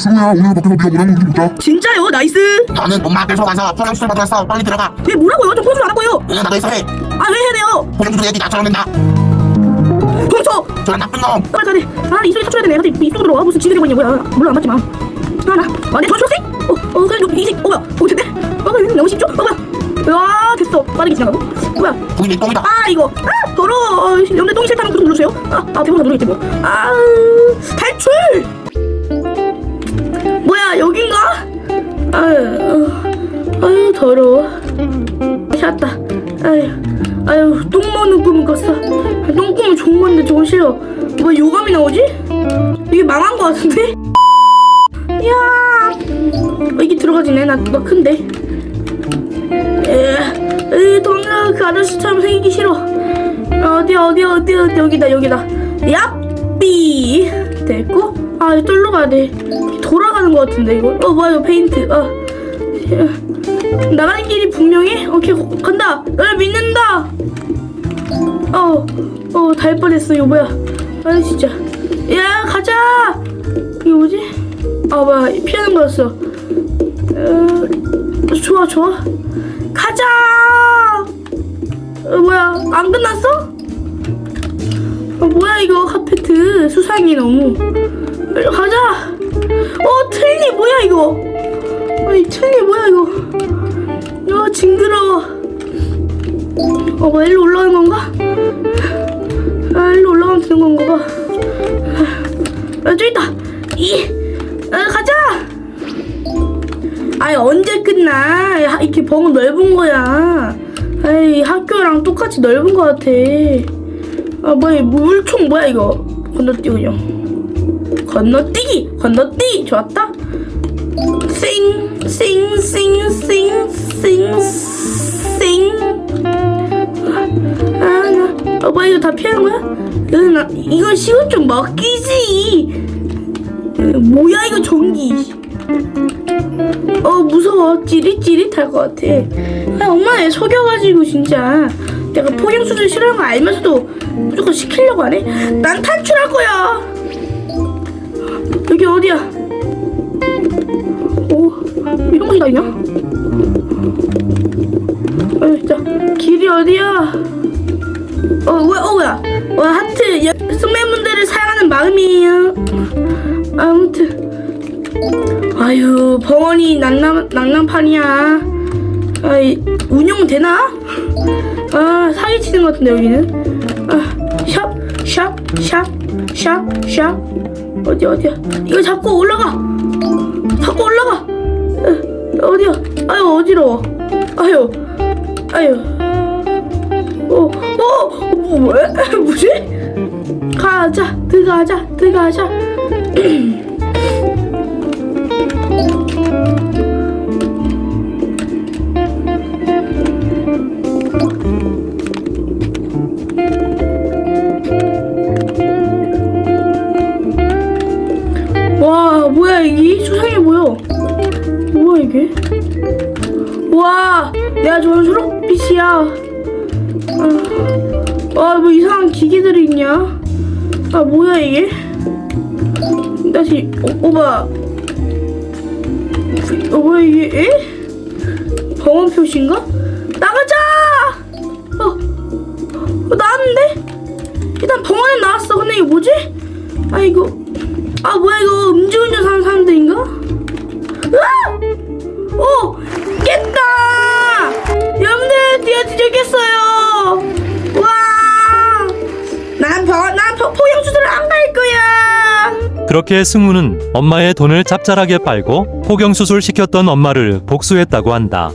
승우야 오늘 밖에서 네가 뭐라는 건지 보자 진짜요? 나이스. 너는 엄마 앞에서 와서 포장 수술 받으러 왔어. 빨리 들어가. 왜 뭐라고요? 저 포즈 안 하고요. 응, 나도 해서 해. 아 왜 해야 돼요? 포장 수술 해야지 나처럼 된다. 멈춰. 저런 나쁜 놈. 빨리 가야 돼. 아 입술에 터쳐야 되네. 갑자기 입속 들어와 무슨 지들이고 있냐 뭐야. 물론 안 맞지만. 하나. 아, 내 초록색? 어, 어, 그래, 이거 이직. 어, 뭐야? 어, 됐네. 어, 그래, 너무 쉽죠? 어, 뭐야? 와, 됐어. 빠르게 지나가고. 뭐야? 부인이 똥이다. 아, 이거. 아, 더러워. 어, 연대 똥이 싫다는 구독 눌러주세요. 아, 아, 대본 누르겠지 뭐. 아, 탈출. 더러워. 찾았다. 아유, 아유, 똥 먹는 꿈을 꿨어. 똥 꿈은 좋은 건데 저거 싫어. 뭐 요감이 나오지? 이게 망한 거 같은데? 야, 어, 이게 들어가지네. 나, 나 큰데. 에, 에이, 동네 그 아저씨처럼 생기기 싫어. 어디 어디 어디 어디 여기다 여기다. 얍삐 됐고. 아, 이거 뚫러 가야 돼. 돌아가는 거 같은데 이거. 어, 뭐야 이거 페인트. 어. 나가는 길이 분명해. 오케이 고- 간다. 널 믿는다. 어, 어, 달 뻔했어. 이거 뭐야? 아 진짜. 야, 가자. 이거 뭐지? 아, 뭐야? 피하는 거였어. 어, 좋아, 좋아. 가자. 어, 뭐야? 안 끝났어? 어, 뭐야 이거 카페트 수상이 너무. 가자. 어, 틀니 뭐야 이거? 틀니 뭐야 이거? 야 징그러워. 어, 뭐 일로 올라가는 건가? 아, 일로 올라가면 되는 건가 봐. 아, 저기 있다. 이, 아, 가자. 아이 언제 끝나? 야, 이렇게 벙은 넓은 거야. 아이 학교랑 똑같이 넓은 거 같아. 아 뭐야 이 물총 뭐야 이거? 건너뛰고 그냥. 건너뛰기 건너뛰기 좋았다. 싱 싱 싱 싱 싱 싱 아나 어, 뭐야 이거 다 피하는 거야? 으, 나 이거 시간 좀 먹기지. 으, 뭐야 이거 전기. 어 무서워. 찌릿찌릿할 것 같아. 아, 엄마 애 속여가지고 진짜. 내가 포경수술 싫어하는 거 알면서도 무조건 시키려고 하네. 난 탈출할 거야. 여기 어디야 어디야 어 뭐야 어 뭐야 와 하트 여- 숙매분들을 사랑하는 마음이에요 아무튼 아유 벙어니 낭낭 낭낭판이야. 아이 운영 되나? 아 사기치는 것 같은데 여기는. 아 샵 샵 샵 샵 샵 어디 어디야? 이거 잡고 올라가. 잡고 올라가. 에, 어디야? 아유 어지러워. 아유 아유. 어, 어, 뭐, 왜? 뭐지? 가자, 들어가자, 들어가자. 와 뭐야 이게 수상해 보여 뭐야 이게 와 내가 좋아하는 초록빛이야 아 뭐 이상한 기계들이 있냐? 아 뭐야 이게? 다시 오, 오바. 어 뭐야 이게? 에? 병원 표시인가? 나가자! 어, 어 나왔는데? 일단 병원에 나왔어. 근데 이거 뭐지? 아 이거 아 뭐야 이거 음주운전 하는 사람 그렇게 승우는 엄마의 돈을 짭짤하게 빨고 포경수술 시켰던 엄마를 복수했다고 한다.